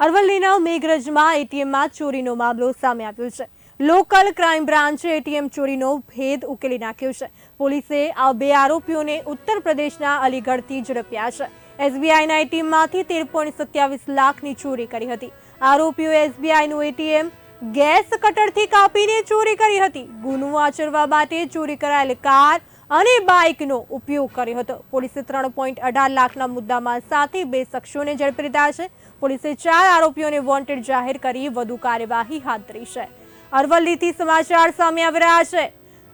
અરવલ્લીના મેઘરજમાં એટીએમમાં ચોરીનો મામલો સામે આવ્યો છે. લોકલ ક્રાઇમ બ્રાન્ચે એટીએમ ચોરીનો ભેદ ઉકેલી નાખ્યો છે. પોલીસે આ બે આરોપીઓને ઉત્તર પ્રદેશના અલીગઢથી ઝડપ્યા છે. એસબીઆઈના એટીએમમાંથી તેર પોઈન્ટ સત્યાવીસ લાખની ચોરી કરી હતી. આરોપીઓએ એસબીઆઈનું એટીએમ ગેસ કટરથી કાપીને ચોરી કરી હતી. ગુનો આચરવા માટે ચોરી કરાયેલ કાર અને બાઇકનો ઉપયોગ કર્યો હતો. પોલીસે ત્રણ પોઈન્ટ અઢાર લાખના મુદ્દામાં સાથે બે શખ્સોને ઝડપી લીધા છે. પોલીસે ચાર આરોપીઓને વોન્ટેડ જાહેર કરી વધુ કાર્યવાહી હાથ ધરી છે. અરવલ્લીથી સમાચાર સામે આવી રહ્યા છે.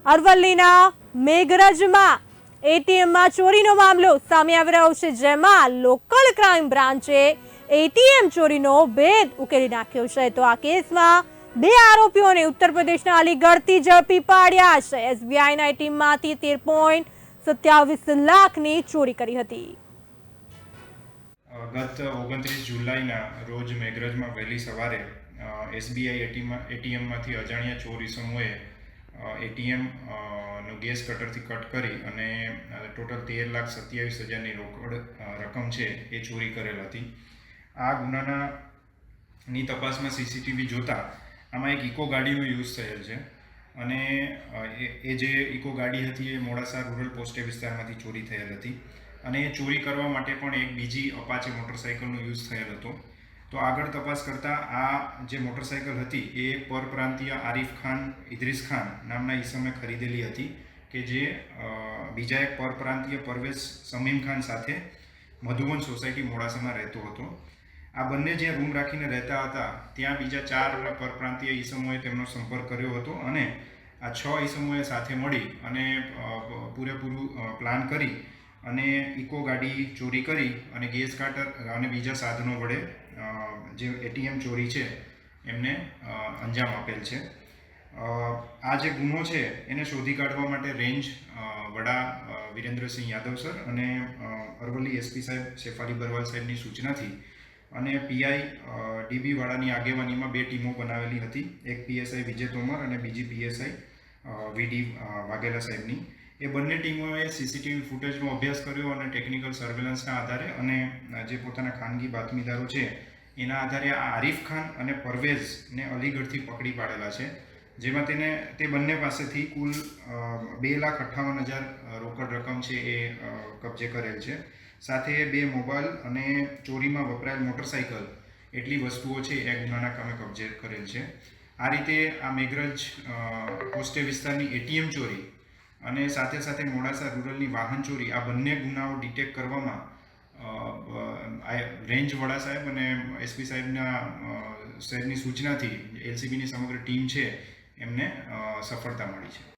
અરવલ્લીના મેઘરજમાં એટીએમમાં ચોરીનો મામલો સામે આવી રહ્યો છે, જેમાં લોકલ ક્રાઇમ બ્રાન્ચે એટીએમ ચોરીનો ભેદ ઉકેલી નાખ્યો છે. તો આ કેસમાં બે આરોપીઓને ઉત્તર પ્રદેશના અલીગઢથી ઝડપી પાડ્યા. છે એસબીઆઈના એટીએમમાંથી તેર પોઈન્ટ સત્યાવીસ લાખની ચોરી કરી હતી. ગત ઓગણત્રીસ જુલાઈના રોજ મેઘરજમાં વહેલી સવારે એસબીઆઈ એટીએમમાંથી અજાણ્યા ચોરી સમૂહે એટીએમ નો ગેસ કટરથી કટ કરી અને ટોટલ તેર લાખ સત્યાવીસ હજારની રોકડ રકમ છે એ ચોરી કરેલ હતી. આ ગુનાના ની તપાસમાં સીસીટીવી જોતા આમાં એક ઇકો ગાડીનો યુઝ થયેલ છે. અને એ જે ઇકો ગાડી હતી એ મોડાસા રૂરલ પોસ્ટે વિસ્તારમાંથી ચોરી થયેલ હતી. અને એ ચોરી કરવા માટે પણ એક બીજી અપાચે મોટરસાઇકલનો યુઝ થયેલ હતો. તો આગળ તપાસ કરતાં આ જે મોટરસાઇકલ હતી એ પરપ્રાંતીય આરિફ ખાન, ઇદ્રીસ ખાન નામના ઈસમે ખરીદેલી હતી કે જે બીજા એક પરપ્રાંતીય પરવેઝ સમીમ ખાન સાથે મધુવન સોસાયટી મોડાસામાં રહેતો હતો. આ બંને જે રૂમ રાખીને રહેતા હતા, ત્યાં બીજા ચાર પરપ્રાંતીય ઈસમોએ તેમનો સંપર્ક કર્યો હતો અને આ છ ઈસમોએ સાથે મળી અને પૂરેપૂરું પ્લાન કરી અને ઇકો ગાડી ચોરી કરી અને ગેસ કાટર અને બીજા સાધનો વડે જે એટીએમ ચોરી છે, એમને અંજામ આપેલ છે. આ જે ગુનો છે, એને શોધી કાઢવા માટે રેન્જ વડા વિરેન્દ્રસિંહ યાદવ સર અને અરવલ્લી એસપી સાહેબ, શેફાલી બરવાલ સાહેબની સૂચનાથી અને પીઆઈ ડીબી વાળાની આગેવાનીમાં બે ટીમો બનાવેલી હતી. એક પીએસઆઈ વિજય તોમર અને બીજી પીએસઆઈ વીડી વાઘેલા સાહેબની. એ બંને ટીમોએ સીસીટીવી ફૂટેજનો અભ્યાસ કર્યો અને ટેકનિકલ સર્વેલન્સના આધારે અને જે પોતાના ખાનગી બાતમીદારો છે, એના આધારે આ આરિફ ખાન અને પરવેઝને અલીગઢથી પકડી પાડેલા છે. જેમાં તેને, તે બંને પાસેથી કુલ બે લાખ અઠ્ઠાવન હજાર રોકડ રકમ છે એ કબજે કરેલ છે. સાથે બે મોબાઈલ અને ચોરીમાં વપરાયેલ મોટરસાઇકલ એટલી વસ્તુઓ છે એ ગુનાના કામે કબજે કરેલ છે. આ રીતે આ મેઘરજ હોસ્ટે વિસ્તારની એટીએમ ચોરી અને સાથે સાથે મોડાસા રૂરલની વાહન ચોરી આ બંને ગુનાઓ ડિટેક્ટ કરવામાં રેન્જ વડા સાહેબ અને એસપી સાહેબના સાહેબની સૂચનાથી એલસીબીની સમગ્ર ટીમ છે એમને સફળતા મળી છે.